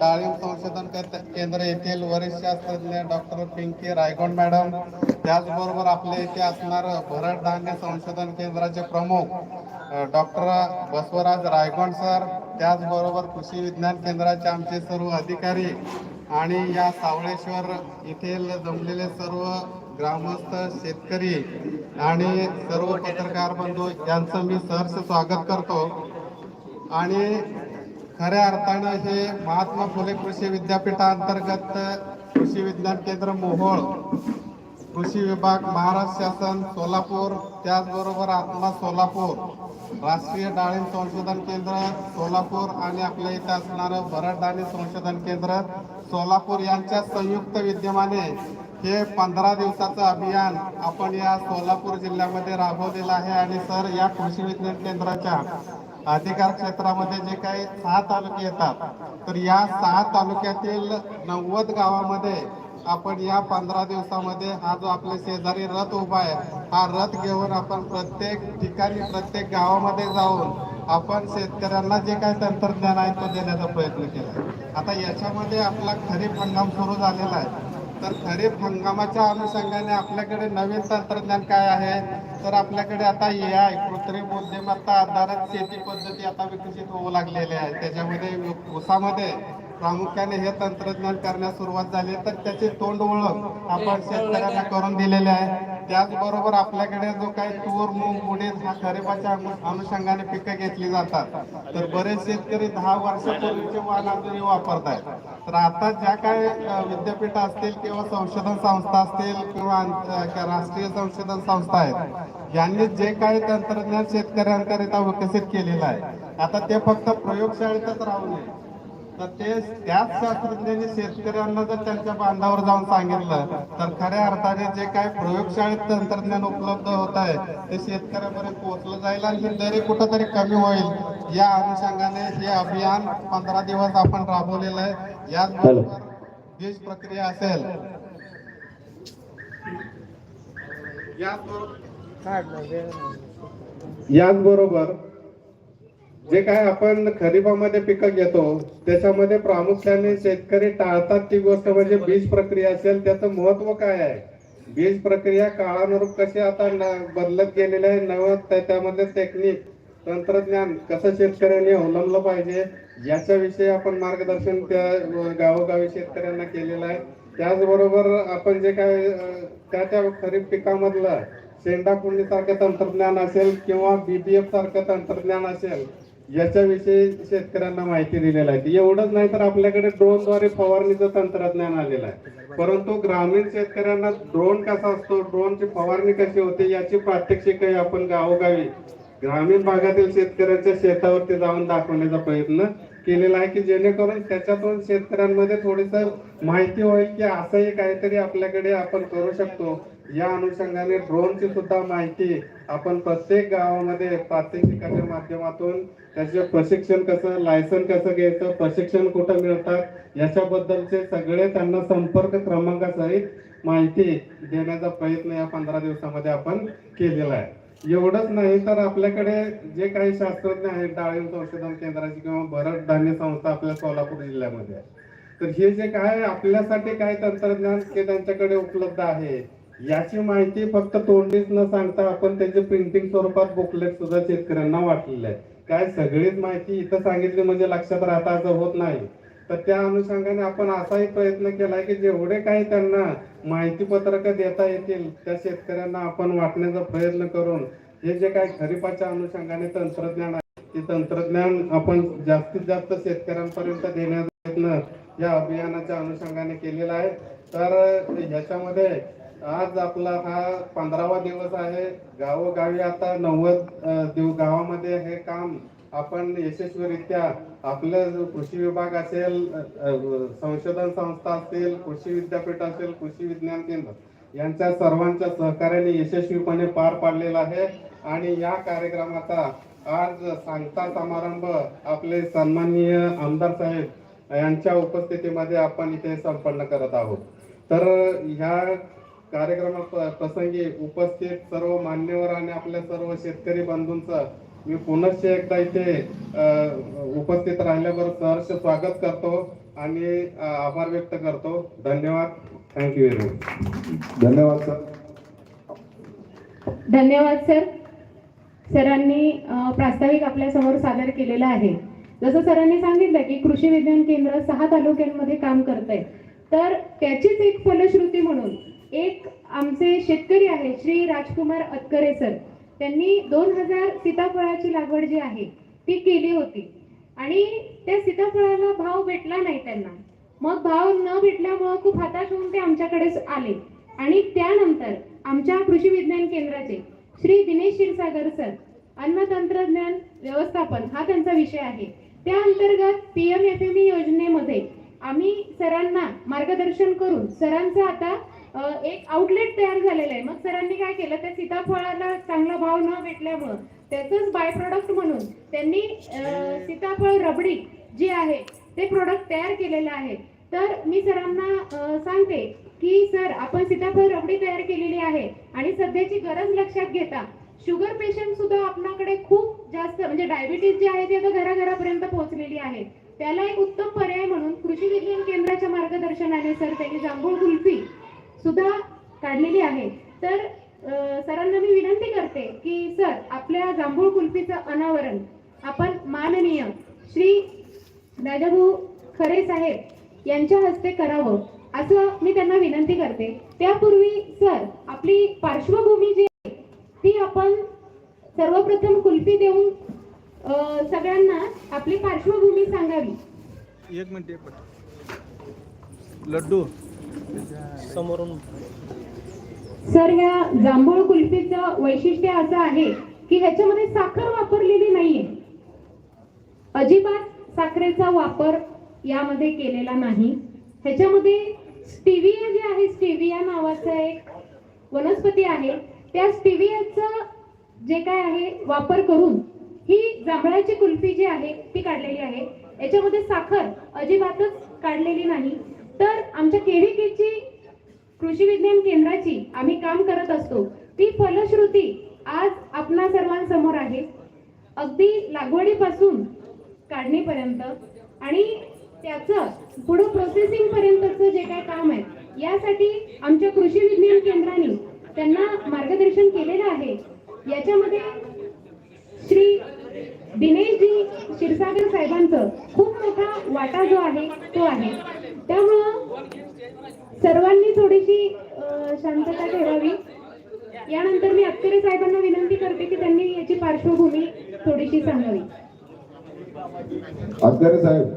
डाळिंब संशोधन केंद्र- केंद्र येथील वरिष्ठ शास्त्रज्ञ डॉक्टर पिंकी रायगोंड मॅडम. त्याचबरोबर आपल्या इथे असणार भरड धान्य संशोधन केंद्राचे प्रमुख डॉक्टर बसवराज रायगोंड सर. त्याचबरोबर कृषी विज्ञान केंद्राचे आमचे सर्व अधिकारी आणि या सावळेश्वर येथील जमलेले सर्व ग्रामस्थ शेतकरी आणि सर्व पत्रकार बंधू यांचं मी सहर्ष स्वागत करतो. आणि खऱ्या अर्थानं हे महात्मा फुले कृषी विद्यापीठांतर्गत कृषी विज्ञान केंद्र मोहोळ कृषी विभाग महाराष्ट्र शासन सोलापूर त्याचबरोबर आत्मा सोलापूर राष्ट्रीय डाळिंब संशोधन केंद्र सोलापूर आणि आपल्या इथे असणारं भरड डाळिंब संशोधन केंद्र सोलापूर यांच्या संयुक्त विद्यमाने हे पंधरा दिवसाचं अभियान आपण या सोलापूर जिल्ह्यामध्ये राबवलेलं आहे. आणि सर या कृषी विज्ञान केंद्राच्या अधिकार क्षेत्रामध्ये जे काही सहा तालुके येतात तर या सहा तालुक्यातील नव्वद गावामध्ये आपण या पंधरा दिवसामध्ये हा जो आपले शेजारी रथ उभा आहे हा रथ घेऊन आपण प्रत्येक ठिकाणी प्रत्येक गावामध्ये जाऊन आपण शेतकऱ्यांना जे काही तंत्रज्ञान आहे तो देण्याचा प्रयत्न केला आता याच्यामध्ये आपला खरीप हंगाम सुरू झालेला आहे. तर खरीप हंगामाच्या अनुषंगाने आपल्याकडे नवीन तंत्रज्ञान काय आहे? तर आपल्याकडे आता ए आय कृत्रिम बुद्धिमत्ता आधारित शेती पद्धती आता विकसित होऊ लागलेल्या आहेत त्याच्यामध्ये ऊसामध्ये प्रामुख्याने हे तंत्रज्ञान करण्यास सुरुवात झाली तर त्याची तोंड ओळख आपण शेतकऱ्यांना करून दिलेली आहे. त्याचबरोबर आपल्याकडे जो काही तूर मूग उडीद ह्या खरीपाच्या अनुषंगाने पिकं घेतली जातात. तर बरेच शेतकरी दहा वर्षापूर्वीचे वाहन अजूनही वापरत आहेत. तर आता ज्या काय विद्यापीठ असतील किंवा संशोधन संस्था असतील किंवा राष्ट्रीय संशोधन संस्था आहेत यांनी जे काही तंत्रज्ञान शेतकऱ्यांकरिता विकसित केलेलं आहे आता ते फक्त प्रयोगशाळेतच राहू नये. तर ते त्याच शास्त्रज्ञांनी शेतकऱ्यांना जर त्यांच्या बांधावर जाऊन सांगितलं तर खऱ्या अर्थाने जे काही प्रयोगशाळेत तंत्रज्ञान उपलब्ध होत आहे ते शेतकऱ्यापर्यंत पोहोचलं जाईल आणि दरी कुठंतरी कमी होईल. या अनुषंगाने हे अभियान पंधरा दिवस आपण राबवलेलं आहे. याचबरोबर बीज प्रक्रिया असेल. याचबरोबर जे काय आपण खरीपामध्ये पिकं घेतो त्याच्यामध्ये प्रामुख्याने शेतकरी टाळतात ती गोष्ट म्हणजे बीज प्रक्रिया असेल त्याचं महत्त्व काय आहे? बीज प्रक्रिया काळानुरूप कशी आता न- बदलत गेलेली आहे नवं त्यामध्ये टेक्निक तंत्रज्ञान कसं शेतकऱ्यांनी अवलंबलं पाहिजे याच्याविषयी आपण मार्गदर्शन त्या गावोगावी शेतकऱ्यांना केलेलं आहे. त्याचबरोबर आपण जे काय त्या त्या खरीप पिकामधलं शेंडा सारखं तंत्रज्ञान असेल किंवा बीबीएफ सारखं तंत्रज्ञान असेल याच्याविषयी शेतकऱ्यांना माहिती दिलेली आहे. एवढंच नाही तर आपल्याकडे ड्रोनद्वारे फवारणीचं तंत्रज्ञान आलेलं आहे. परंतु ग्रामीण शेतकऱ्यांना ड्रोन कसा असतो? ड्रोनची फवारणी कशी होते? याची प्रात्यक्षिकही आपण गावोगावी ग्रामीण भागातील शेतकऱ्यांच्या शेतावरती जाऊन दाखवण्याचा प्रयत्न केलेला आहे की जेणेकरून त्याच्यातून शेतकऱ्यांमध्ये थोडीस माहिती होईल की असंही काहीतरी आपल्याकडे आपण करू शकतो. या अनुषंगाने ड्रोनची सुद्धा माहिती आपण प्रत्येक गावामध्ये प्रात्यक्षिकाच्या माध्यमातून त्याचे प्रशिक्षण कसं लायसन कसं घ्यायचं प्रशिक्षण कुठं मिळतात याच्याबद्दलचे सगळे त्यांना संपर्क क्रमांकासहित माहिती देण्याचा प्रयत्न या पंधरा दिवसामध्ये आपण केलेला आहे. एवढंच नाही तर आपल्याकडे जे काही शास्त्रज्ञ आहेत डाळिंब संशोधन केंद्राची किंवा भरड धान्य संस्था आपल्या सोलापूर जिल्ह्यामध्ये आहे. तर हे जे काय आपल्यासाठी काय तंत्रज्ञान ते त्यांच्याकडे उपलब्ध आहे याची माहिती फक्त तोंडीच न सांगता आपण त्याचे प्रिंटिंग स्वरूपात बुकलेट सुद्धा शेतकऱ्यांना वाटलेलं आहे. काय सगळीच माहिती इथं सांगितली म्हणजे लक्षात राहता असं होत नाही. तर त्या अनुषंगाने आपण असाही प्रयत्न केलाय की जेवढे काही त्यांना माहिती पत्रक देता येतील त्या शेतकऱ्यांना आपण वाटण्याचा प्रयत्न करून हे जे काही खरीपाच्या अनुषंगाने तंत्रज्ञान आहे ते तंत्रज्ञान आपण जास्तीत जास्त शेतकऱ्यांपर्यंत देण्याचा प्रयत्न या अभियानाच्या अनुषंगाने केलेला आहे. तर ह्याच्यामध्ये आज आपला हा पंधरावा दिवस आहे. गावोगावी आता नव्वद दिव गावामध्ये हे काम आपण यशस्वीरित्या आपलं कृषी विभाग असेल संशोधन संस्था असतील कृषी विद्यापीठ असेल कृषी विज्ञान केंद्र यांच्या सर्वांच्या सहकार्याने यशस्वीपणे पार पाडलेला आहे. आणि या कार्यक्रमाचा आज सांगता समारंभ आपले सन्माननीय आमदार साहेब यांच्या उपस्थितीमध्ये आपण इथे संपन्न करत आहोत. तर ह्या कार्यक्रमा प्रसंगी उपस्थित सर्व मान्यवर आणि आपल्या सर्व शेतकरी बंधूंचं मी पुनश्च एकदा इथे उपस्थित राहिल्याबरोबर सहर्ष स्वागत करतो आणि आभार व्यक्त करतो. धन्यवाद. थँक्यू व्हेरी मच धन्यवाद सर धन्यवाद सर सरांनी प्रास्ताविक आपल्यासमोर सादर केलेलं आहे. जसं सरांनी सांगितलं की कृषी विज्ञान केंद्र सहा तालुक्यांमध्ये काम करत आहे तर त्याचीच एक फलश्रुती म्हणून एक आमचे शेतकरी आहे श्री राजकुमार अतकरे सर. त्यांनी दोन हजार सीताफळाची लागवड जी आहे ती केली होती. आणि त्या सीताफळाला भाव भेटला नाही त्यांना. मग भाव न भेटल्यामुळं खूप हताश होऊन ते आमच्याकडे आले. आणि त्यानंतर आमच्या कृषी विज्ञान केंद्राचे श्री दिनेश क्षीरसागर सर अन्न तंत्रज्ञान व्यवस्थापन हा त्यांचा विषय आहे. त्या अंतर्गत P M F M E योजनेमध्ये आम्ही सरांना मार्गदर्शन करून सरांचं आता एक आउटलेट तयार झालेलं आहे. मग सरांनी काय केलं? त्या सीताफळाला चांगला भाव न भेटल्यामुळं त्याचंच बाय प्रोडक्ट म्हणून त्यांनी सीताफळ रबडी जी आहे ते प्रोडक्ट तयार केलेलं आहे. तर मी सरांना सांगते की सर आपण सीताफळ रबडी तयार केलेली आहे आणि सध्याची गरज लक्षात घेता. शुगर पेशंट सुद्धा आपणाकडे खूप जास्त म्हणजे डायबिटीज जी आहे ती आता घराघरापर्यंत पोहोचलेली आहे. त्याला एक उत्तम पर्याय म्हणून कृषी विज्ञान केंद्राच्या मार्गदर्शनाने सर त्यांनी जांभूळ कुल्फी सुद्धा काढलेली आहे. तर सरांना मी विनंती करते की सर आपल्या जांभूळ कुल्फीचं अनावरण आपण माननीय श्री दादाभाऊ खरे साहेब यांच्या हस्ते करावं असं मी त्यांना विनंती करते. त्यापूर्वी सर आपली पार्श्वभूमी जी आहे ती आपण सर्वप्रथम कुल्फी देऊन सगळ्यांना आपली पार्श्वभूमी सांगावी. एक मिनिट. लड्डू. समोरून. सर ह्या जांभूळ कुल्फीचं वैशिष्ट्य असं आहे की ह्याच्यामध्ये साखर वापरलेली नाहीये. अजिबात साखरेचा वापर यामध्ये केलेला नाही. ह्याच्यामध्ये स्टिविया जे आहे स्टिविया नावाचा एक वनस्पती आहे. त्या स्टिवियाचं जे काय आहे वापर करून ही जांभळाची कुल्फी जी आहे ती काढलेली आहे. याच्यामध्ये साखर अजिबातच काढलेली नाही. तर आमच्या केव्हीकेची कृषी विज्ञान केंद्राची आम्ही काम करत असतो. ती फलश्रुती आज आपणा सर्वांसमोर आहे. अगदी लागवडीपासून काढणीपर्यंत आणि त्याचं पुढं प्रोसेसिंग पर्यंतचं जे काय काम आहे यासाठी आमच्या कृषी विज्ञान केंद्राने त्यांना मार्गदर्शन केलेलं आहे. याच्यामध्ये श्री दिनेशजी क्षीरसागर साहेबांचं खूप मोठा वाटा जो आहे तो आहे. त्यामुळं सर्वांनी थोडीशी शांतता ठेवावी. यानंतर मी अत्तरे साहेबांना विनंती करते की त्यांनी याची पार्श्वभूमी थोडीशी सांगावी. अतकरे साहेब.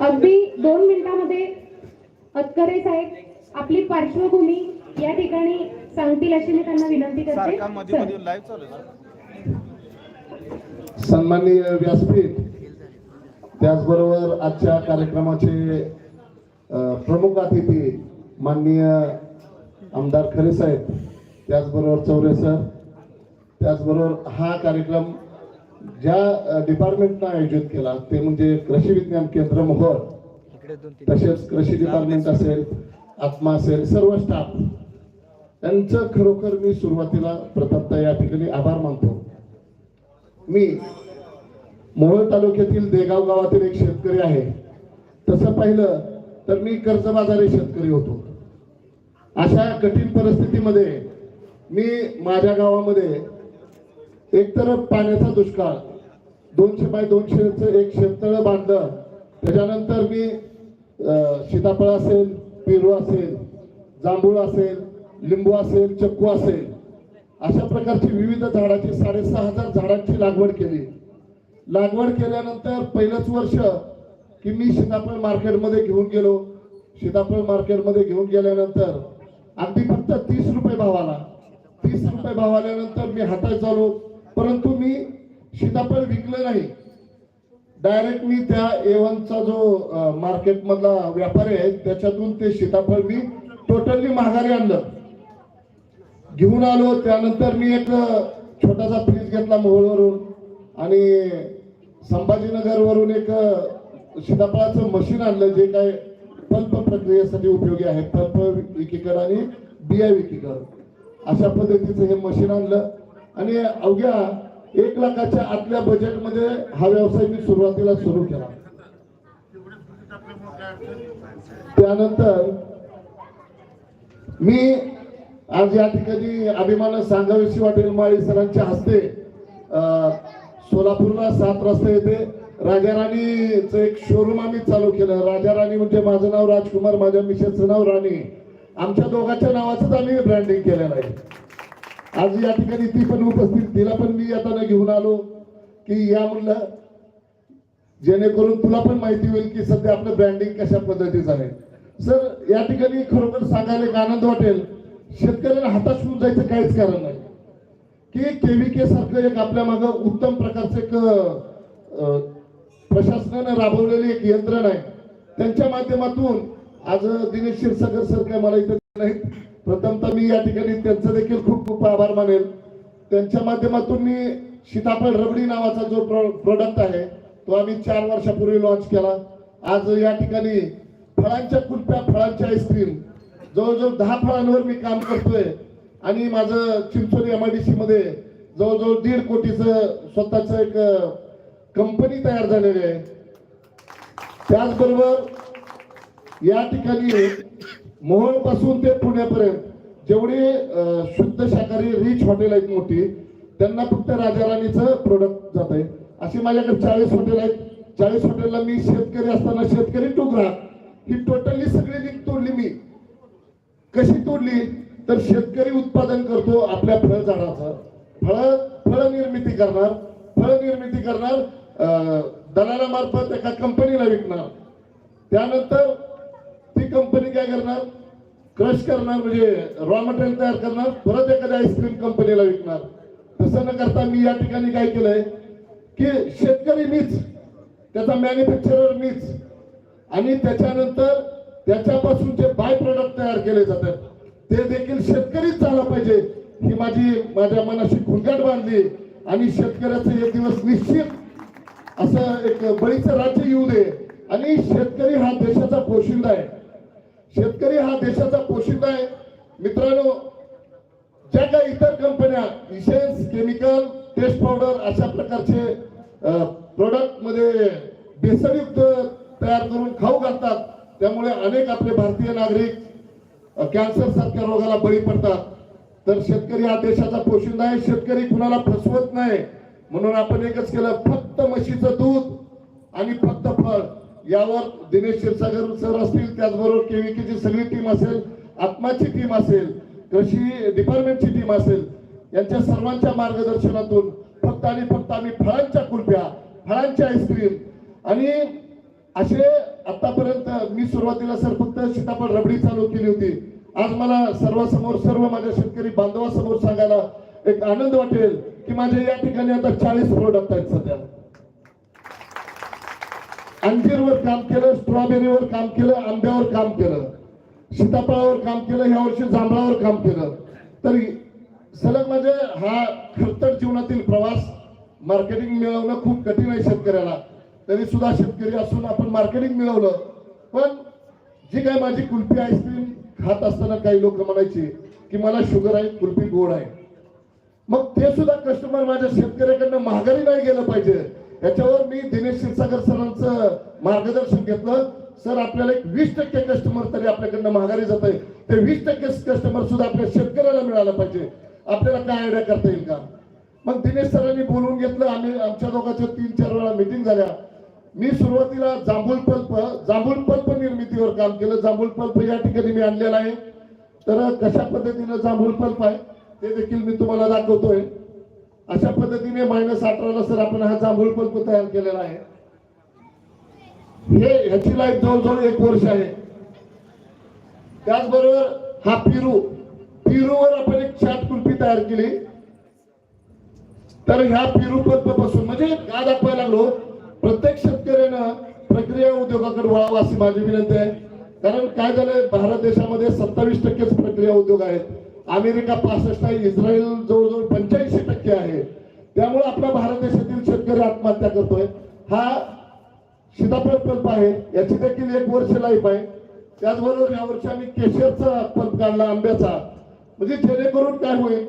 अगदी दोन मिनिटामध्ये अतकरे साहेब आपली पार्श्वभूमी या ठिकाणी सांगतील अशी मी त्यांना विनंती करते. सन्माननीय व्यासपीठ. त्याचबरोबर आजच्या कार्यक्रमाचे प्रमुख अतिथी माननीय आमदार खरे साहेब त्याचबरोबर चौरे सर त्याचबरोबर हा कार्यक्रम ज्या डिपार्टमेंटनं आयोजित केला ते म्हणजे कृषी विज्ञान केंद्र मोहोळ. तसेच कृषी डिपार्टमेंट असेल आत्मा असेल सर्व स्टाफ यांचं खरोखर मी सुरुवातीला प्रथमतः या ठिकाणी आभार मानतो. मी मोहोळ तालुक्यातील देगाव गावातील एक शेतकरी आहे. तसं पाहिलं तर मी कर्जबाजारी शेतकरी होतो. अशा कठीण परिस्थितीमध्ये मी माझ्या गावामध्ये एकतर पाण्याचा दुष्काळ दोनशे बाय दोनशेचं एक शेततळ बांधलं त्याच्यानंतर मी सीताफळ असेल पेरू असेल जांभूळ असेल लिंबू असेल चक्कू असेल अशा प्रकारची विविध झाडाची साडेसहा हजार झाडांची लागवड केली. लागवड केल्यानंतर पहिलंच वर्ष की मी सीताफळ मार्केटमध्ये घेऊन गेलो. सीताफळ मार्केटमध्ये घेऊन गेल्यानंतर अगदी फक्त तीस रुपये भाव आला. तीस रुपये भाव आल्यानंतर मी हातात झालो परंतु मी सीताफळ विकलं नाही. डायरेक्ट मी त्या एवनचा जो मार्केटमधला व्यापारी आहे त्याच्यातून ते सीताफळ मी टोटली महागारी आणलं. घेऊन आलो. त्यानंतर मी एक छोटासा फ्रीज घेतला मोहळवरून. आणि संभाजीनगर वरून एक सीताफळाचं मशीन आणलं जे काय पल्प प्रक्रियेसाठी उपयोगी आहे. पल्प विकीकरण आणि बिया विकीकर अशा पद्धतीचं हे मशीन आणलं. आणि अवघ्या एक लाखाच्या आतल्या बजेटमध्ये हा व्यवसाय मी सुरुवातीला सुरू केला. त्यानंतर मी आज या ठिकाणी अभिमान सांगावीशी वाटेल माळी सरांच्या हस्ते सोलापूरला सात रस्ते येते. राजा राणीचं एक शोरूम आम्ही चालू केलं. राजा राणी म्हणजे माझं नाव राजकुमार माझ्या मिसेसचं नाव राणी. आमच्या दोघांच्या नावाचंच आम्ही ब्रँडिंग केलेलं आहे. आज या ठिकाणी ती पण उपस्थित तिला पण मी येताना घेऊन आलो की या म्हणलं जेणेकरून तुला पण माहिती होईल की सध्या आपलं ब्रँडिंग कशा पद्धतीचं आहे. सर या ठिकाणी खरोखर सांगायला एक आनंद वाटेल. शेतकऱ्याला हातात होऊन जायचं काहीच कारण नाही. की केव्हीके सारखं एक आपल्या मागं उत्तम प्रकारचं एक प्रशासनानं प्रशासनाने राबवलेली एक यंत्रणा आहे. त्यांच्या माध्यमातून आज दिनेश क्षीरसागर सर काय मला इथे नाहीत प्रथमतः मी या ठिकाणी त्यांचं देखील खूप खूप आभार मानेल. त्यांच्या माध्यमातून मी सीताफळ रबडी नावाचा जो प्रोडक्ट आहे तो आम्ही चार वर्षापूर्वी लॉन्च केला. आज या ठिकाणी फळांच्या कुल्प्या फळांच्या आईस्क्रीम जवळजवळ दहा फळांवर मी काम करतोय. आणि माझं चिंचोली एम आर डी मध्ये जवळजवळ दीड कोटीचं स्वतःच एक कंपनी तयार झालेली आहे. त्याचबरोबर या ठिकाणी मोहोळपासून ते पुण्यापर्यंत जेवढी शुद्ध शाकाहारी रिच हॉटेल आहेत मोठी त्यांना फक्त राजा राणीचं प्रोडक्ट जात आहे. अशी माझ्याकडे चाळीस हॉटेल आहेत. चाळीस हॉटेलला मी शेतकरी असताना शेतकरी टू ग्राहक ही टोटली सगळी लिंक तोडली मी. कशी तोडली? तर शेतकरी उत्पादन करतो आपल्या फळ झाडाचं. फळ फळ निर्मिती करणार. फळ निर्मिती करणार दलालामार्फत एका कंपनीला विकणार. त्यानंतर ती कंपनी काय करणार? क्रश करणार म्हणजे रॉ मटेरियल तयार करणार. परत एखाद्या आईस्क्रीम कंपनीला विकणार. तसं न करता मी या ठिकाणी काय केलंय? की शेतकरी मीच त्याचा मॅन्युफॅक्चरर मीच. आणि त्याच्यानंतर त्याच्यापासून जे बाय प्रोडक्ट तयार केले जातात ते देखील शेतकरीच झाला पाहिजे. ही माझी माझ्या मनाशी खुंगाट बांधली. आणि शेतकऱ्याचं एक दिवस निश्चित असं एक बळीचं राज्य येऊ दे. आणि शेतकरी हा देशाचा पोशिंदा आहे. शेतकरी हा देशाचा पोशिंदा आहे. मित्रांनो ज्या काही इतर कंपन्या इसेन्स केमिकल टेस्ट पावडर अशा प्रकारचे प्रोडक्टमध्ये भेसळयुक्त तयार करून खाऊ घालतात. त्यामुळे अनेक आपले भारतीय नागरिक कॅन्सर सारख्या रोगाला बळी पडतात. तर शेतकरी हा देशाचा पोशिंदा आहे. शेतकरी कुणाला फसवत नाही. म्हणून आपण एकच केलं फक्त म्हशीचं दूध आणि फक्त फळ. यावर दिनेश क्षीरसागर सर असतील त्याचबरोबर केव्हीकेची सगळी टीम असेल आत्माची टीम असेल कृषी डिपार्टमेंटची टीम असेल यांच्या सर्वांच्या मार्गदर्शनातून फक्त आणि फक्त आम्ही फळांच्या कुल्फ्या फळांच्या आईस्क्रीम आणि असे आतापर्यंत मी सुरुवातीला सर फक्त सीताफळ रबडी चालू केली होती. आज मला सर्वांसमोर सर्व माझ्या शेतकरी बांधवासमोर सांगायला एक आनंद वाटेल की माझे या ठिकाणी आता चाळीस प्रोडक्ट आहेत सध्या. अंजीरवर काम केलं स्ट्रॉबेरीवर काम केलं आंब्यावर काम केलं सीताफळावर काम केलं ह्या वर्षी जांभळावर काम केलं. तर सलग म्हणजे हा खरतर जीवनातील प्रवास मार्केटिंग मिळवणं खूप कठीण आहे शेतकऱ्याला. तरी सुद्धा शेतकरी असून आपण मार्केटिंग मिळवलं. पण जी काय माझी कुल्फी आईस्क्रीम खात असताना काही लोक म्हणायचे की मला शुगर आहे कुल्फी गोड आहे. मग ते सुद्धा कस्टमर माझ्या शेतकऱ्याकडनं महागारी नाही गेलं पाहिजे. याच्यावर मी दिनेश क्षीरसागर सरांचं मार्गदर्शन घेतलं. सर आपल्याला एक वीस टक्के कस्टमर तरी आपल्याकडनं महागारी जात आहे. ते वीस टक्के कस्टमर सुद्धा आपल्या शेतकऱ्याला मिळालं पाहिजे. आपल्याला काय आयडिया करता येईल का? मग दिनेश सरांनी बोलवून घेतलं. आम्ही आमच्या दोघांच्या तीन चार वेळा मिटिंग झाल्या. मी सुरुवातीला जांभूळ पल्प जांभूळ पल्प निर्मितीवर काम केलं. जांभूळ पल्प या ठिकाणी मी आणलेला आहे. तर कशा पद्धतीनं जांभूळ पल्प आहे ते देखील मी तुम्हाला दाखवतोय. अशा पद्धतीने मायनस अठराला सर आपण हा जांभूळ पल्प तयार केलेला आहे. हे ह्याची लाईफ जवळजवळ एक वर्ष आहे. त्याचबरोबर हा पिरू पिरूवर आपण एक चाट कुल्फी तयार केली. तर ह्या पिरू पासून म्हणजे का दाखवायला लागलो. प्रत्येक प्रक्रिया उद्योगाकडे वळावा अशी माझी विनंती आहे. कारण काय झालंय भारत देशामध्ये सत्तावीस टक्केच प्रक्रिया उद्योग आहेत. अमेरिका पासष्ट आहे इस्रायल जवळजवळ पंच्याऐंशी टक्के आहे. त्यामुळे आपला भारत देशातील शेतकरी आत्महत्या करतोय. हा सीताफळ पल्प आहे याची देखील एक वर्ष लाईफ आहे. त्याचबरोबर यावर्षी आम्ही केशरचा पल्प काढला आंब्याचा. म्हणजे जेणेकरून काय होईल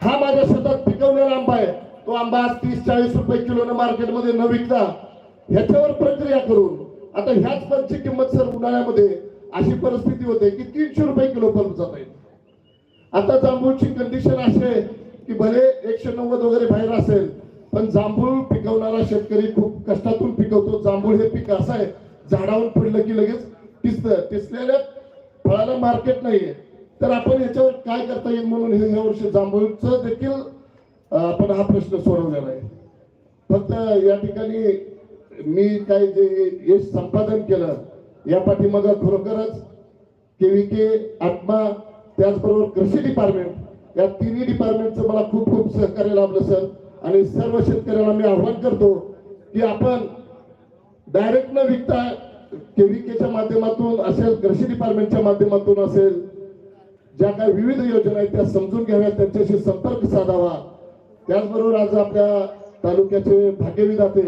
हा माझ्या शेतात पिकवलेला आंबा आहे. तो आंबा आज तीस चाळीस रुपये किलोनं मार्केटमध्ये न विकता ह्याच्यावर प्रक्रिया करून आता ह्याच फळची किंमत सर उन्हाळ्यामध्ये अशी परिस्थिती होते की तीनशे रुपये किलो फळ जात आहे आता जांभूळची कंडिशन अशी आहे की भले एकशे नव्वद वगैरे बाहेर असेल पण जांभूळ पिकवणारा शेतकरी खूप कष्टातून पिकवतो. जांभूळ हे पीक असं आहे झाडावर पडलं की लगेच टिसतं टिसलेल्या फळाला मार्केट नाहीये. तर आपण याच्यावर काय करता येईल म्हणून हे ह्या वर्षी जांभूळचं देखील आपण हा प्रश्न सोडवलेला आहे. फक्त या ठिकाणी मी काय जे यश संपादन केलं या पाठीमागं खरोखरच केव्हीके आत्मा त्याचबरोबर कृषी डिपार्टमेंट या तिन्ही डिपार्टमेंटचं मला खूप खूप सहकार्य लाभलं सर. आणि सर्व शेतकऱ्यांना मी आव्हान करतो की आपण डायरेक्ट न विकता केव्हीकेच्या माध्यमातून असेल कृषी डिपार्टमेंटच्या माध्यमातून असेल ज्या काही विविध योजना आहेत त्या समजून घ्याव्या त्यांच्याशी संपर्क साधावा. त्याचबरोबर आज आपल्या तालुक्याचे भाग्यविधाते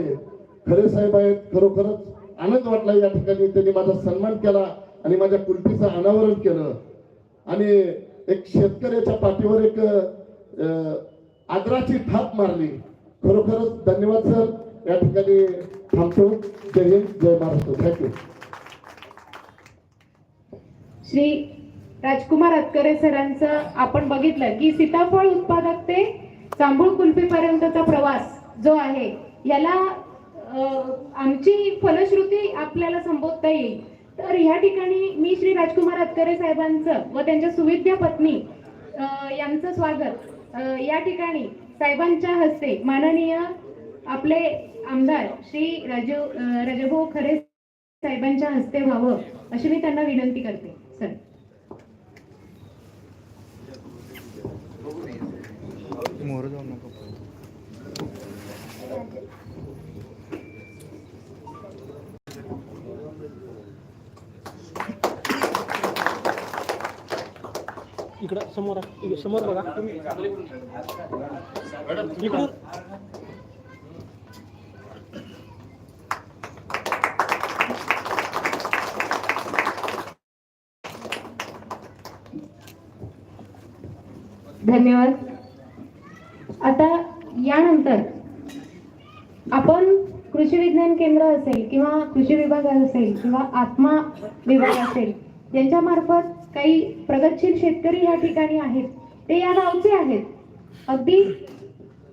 खरे साहेब आहेत खरोखरच आनंद वाटला या ठिकाणी. त्यांनी माझा सन्मान केला आणि माझ्या कुलटीचं अनावरण केलं. आणि एक शेतकऱ्याच्या पाठीवर एक अं, आदराची थाप मारली. खरोखरच धन्यवाद सर. या ठिकाणी थांबतो. जय हिंद जय महाराष्ट्र. थँक्यू श्री राजकुमार अतकरे सरांचं आपण बघितलं की सीताफळ उत्पादक ते जांभूळ कुल्फीपर्यंतचा प्रवास जो आहे याला आमची फलश्रुती आपल्याला संबोधता येईल. तर या ठिकाणी मी श्री राजकुमार अतकरे साहेबांचं व त्यांच्या सुविद्या पत्नी यांचं स्वागत. या ठिकाणी साहेबांच्या हस्ते माननीय आपले आमदार श्री राजू राजभाऊ खरे साहेबांच्या हस्ते व्हावं अशी मी त्यांना विनंती करते सर. मोर जाऊ नको. इकडं समोर समोर बघा. इकडून. धन्यवाद. आता यानंतर आपण कृषी विज्ञान केंद्र असेल किंवा कृषी विभाग असेल किंवा आत्मा विभाग असेल यांच्या मार्फत काही प्रगतशील शेतकरी या ठिकाणी आहेत. ते या गावचे आहेत. अगदी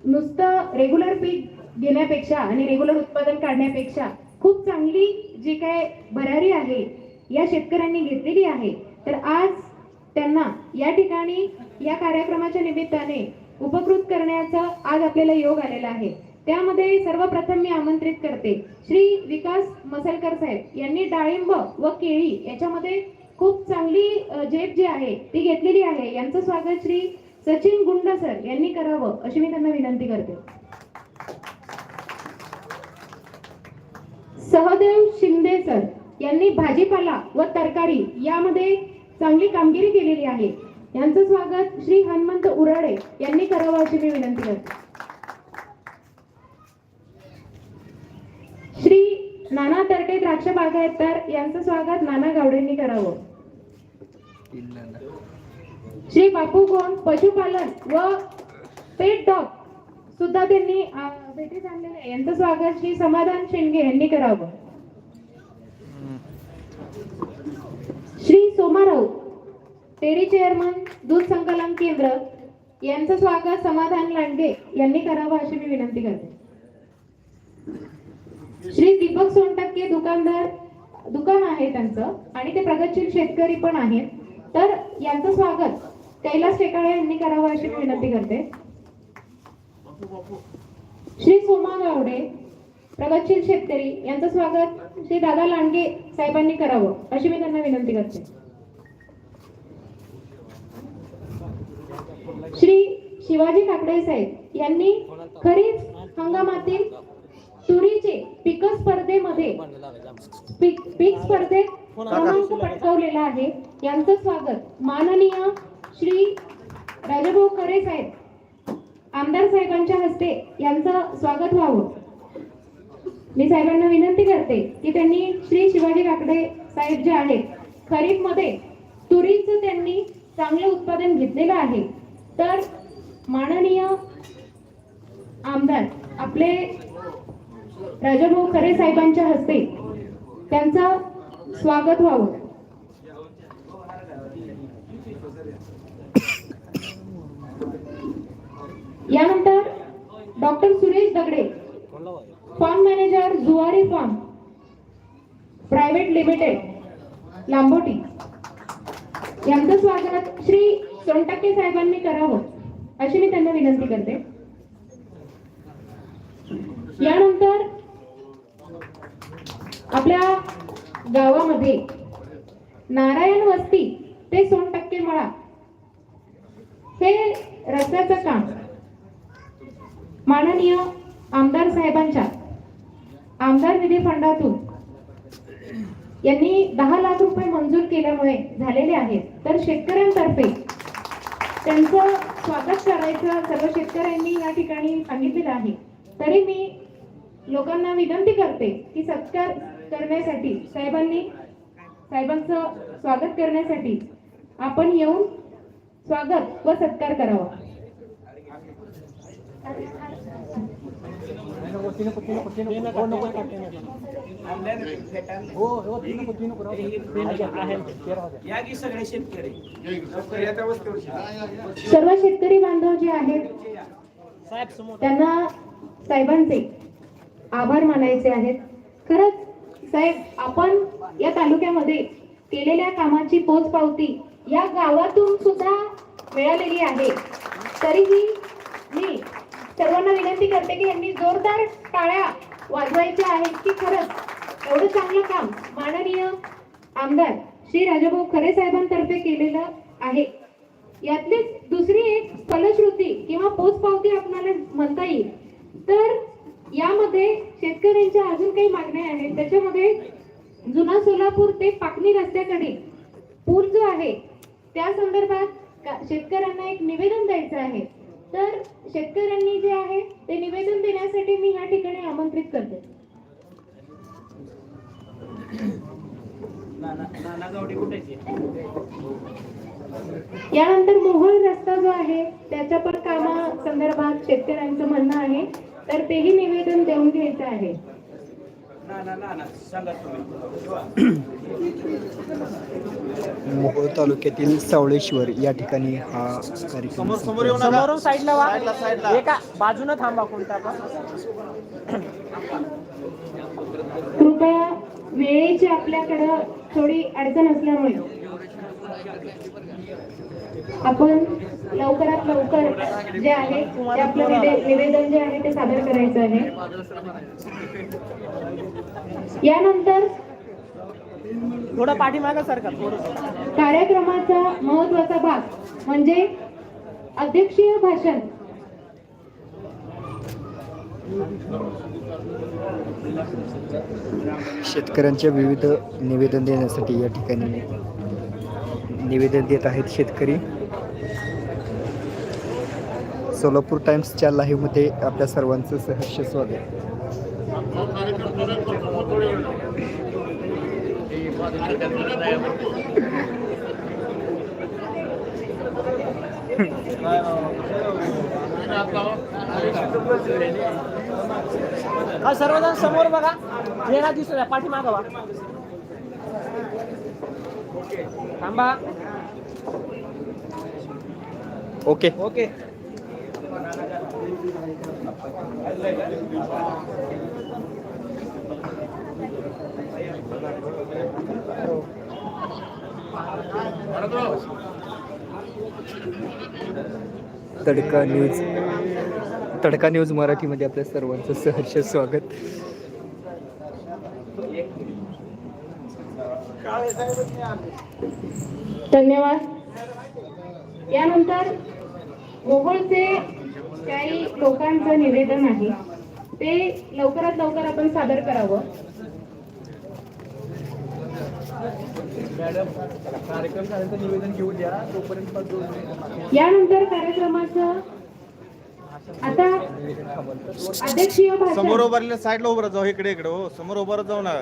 नुसतं रेग्युलर पीक घेण्यापेक्षा आणि रेग्युलर उत्पादन काढण्यापेक्षा खूप चांगली जी काय भरारी आहे या शेतकऱ्यांनी घेतलेली आहे. तर आज त्यांना या ठिकाणी या कार्यक्रमाच्या निमित्ताने उपकृत करण्याचा आज आपल्याला योग आलेला आहे. त्यामध्ये सर्वप्रथम मी आमंत्रित करते श्री विकास मसलकर साहेब यांनी डाळिंब व केळी याच्यामध्ये खूप चांगली झेप जी आहे ती घेतलेली आहे. यांचं स्वागत श्री सचिन गुंड सर यांनी करावं अशी मी त्यांना विनंती करते. सहदेव शिंदे सर यांनी भाजीपाला व तरकारी यामध्ये चांगली कामगिरी केलेली आहे. यांचं स्वागत श्री हनुमंत उराडे यांनी करावं अशी मी विनंती करते. श्री नाना तरटे द्राक्ष बागायतदार यांचं स्वागत नाना गावडेंनी करावं. श्री बापू गोंड पशुपालन व पेट डॉग सुद्धा त्यांनी भेटीत आणलेले आहे. यांचं स्वागत श्री समाधान शेंडगे यांनी करावं. श्री सोमाराव टेरी चेअरमन दूध संकलन केंद्र यांचं स्वागत समाधान लांडगे यांनी करावं अशी मी विनंती करते. श्री दीपक सोनटक्के दुकानदार दुकान आहे त्यांचं आणि ते प्रगतशील शेतकरी पण आहेत. तर यांचं स्वागत. कैलास टेकाळे यांनी करावं अशी विनंती करते. श्री सोमा गावडे प्रगतशील शेतकरी यांचं स्वागत श्री दादा लांडगे साहेबांनी करावं अशी मी त्यांना विनंती करते. श्री शिवाजी काकडे साहेब यांनी खरीप हंगामातील तुरीचे पीक स्पर्धेमध्ये पीक पीक स्पर्धेत क्रमांक पटकावलेला आहे. यांचं स्वागत. माननीय श्री राजाभाऊ खरे साहेब आमदार साहेबांच्या हस्ते यांचं स्वागत व्हावं. मी साहेबांना विनंती करते की त्यांनी श्री शिवाजी काकडे साहेब जे आहेत खरीपमध्ये तुरीचं त्यांनी चांगले उत्पादन घेतलेलं आहे. तर माननीय आमदार आपले राजाभाऊ खरे साहेबांच्या हस्ते त्यांचं स्वागत व्हावं. यानंतर doctor Suresh Dagde farm manager Zuari farm private limited Lamboti. यांचं स्वागत श्री सोनटक्के साहेबांनी करावं अशी मी त्यांना विनंती करते. यानंतर आपल्या गावामध्ये. नारायण वस्ती ते सोन टक्के मळा. हे रस्त्याचं काम. माननीय आमदार साहेबांच्या आमदार निधी फंडातून. यांनी दहा लाख रुपये मंजूर केल्यामुळे झालेले आहेत. तर शेतकऱ्यांतर्फे त्यांचं स्वागत करायचं सर्व शेतकऱ्यांनी या ठिकाणी सांगितलेलं आहे. तरी मी लोकांना विनंती करते की सत्कार करण्यासाठी साहेबांनी साहेबांचं स्वागत करण्यासाठी आपण येऊन स्वागत व सत्कार करावा. सर्व शेतकरी बांधव जे आहेत त्यांना साहेबांचे आभार मानायचे आहेत. खरंच साहेब आपण या तालुक्यामध्ये केलेल्या कामाची पोचपावती या गावातून सुद्धा मिळालेली आहे. तरीही मी सर्वांना विनंती करते की यांनी जोरदार टाळ्या वाजवायच्या आहेत की खरंच एवढं चांगलं काम माननीय आमदार श्री राजाभाऊ खरे साहेबांतर्फे केलेलं आहे. यातलीच दुसरी एक फलश्रुती किंवा पोचपावती आपल्याला म्हणता येईल. तर यामध्ये शेतकऱ्यांच्या अजून काही मागण्या आहेत. त्याच्यामध्ये जुना सोलापूर ते पाकणी रस्त्याकडे पूर जो आहे त्या संदर्भात शेतकऱ्यांना एक निवेदन द्यायचं आहे. तर शेतकऱ्यांनी जे आहे ते निवेदन देण्यासाठी मी या ठिकाणी आमंत्रित करते. यानंतर मोहोळ रस्ता जो आहे त्याच्या पण कामा संदर्भात शेतकऱ्यांचं म्हणणं आहे. तर तेही निवेदन देऊन घ्यायचं आहे. मोहोळ तालुक्यातील सावळेश्वर या ठिकाणी हा कार्यक्रम समोरून साईडला वा. एका बाजूनं थांबा कोणता पण. कृपया वेळेची आपल्याकडं थोडी अडचण असल्यामुळे आपण लवकरात लवकर जे आहे ते आपलं निवे- निवेदन जे आहे ते सादर करायचं आहे. यानंतर थोडं पाठीमागं थोडं. कार्यक्रमाचा महत्त्वाचा भाग म्हणजे अध्यक्षीय भाषण. शेतकऱ्यांच्या विविध निवेदन देण्यासाठी या ठिकाणी निवेदन देत आहेत शेतकरी. सोलापूर टाइम्सच्या लाईव्हमध्ये आपल्या सर्वांचं सहर्ष स्वागत. हा सर्वजण समोर बघा. चेहरा दिसतो पाठीमागं वा. थांबा. Okay. Okay. Tadka news. Tadka news मराठीमध्ये आपल्या सर्वांचं सहर्ष स्वागत. धन्यवाद. यानंतर मोहोळचे काही लोकांचं निवेदन आहे ते लवकरात लवकर आपण सादर करावं. कार्यक्रम झाल्यानंतर निवेदन घेऊ द्या तोपर्यंत यानंतर कार्यक्रमाचं आता अध्यक्षीय समोर भाषण उभारलेल्या साईडला उभं जाऊ इकडे इकडे हो. समोर उभं जाऊ ना.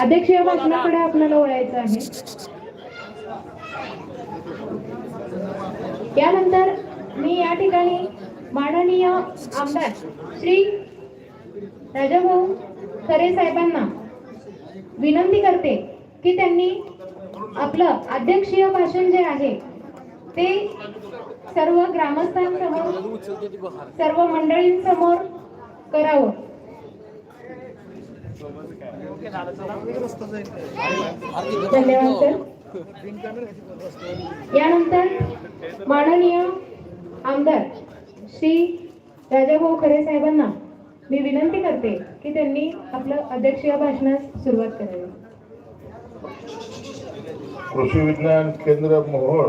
अध्यक्षीय भाषणाकडे आपल्याला वळायचं आहे. यानंतर मी या ठिकाणी माननीय आमदार श्री राजाभाऊ खरे साहेबांना विनंती करते की त्यांनी आपलं अध्यक्षीय भाषण जे आहे ते सर्व ग्रामस्थांसमोर सर्व मंडळींसमोर करावं. धन्यवाद सर. यानंतर माननीय आमदार श्री राजाभाऊ खरे साहेबांना मी विनंती करते की त्यांनी आपलं अध्यक्षीय भाषणास सुरुवात करावी. कृषी विज्ञान केंद्र मोहोळ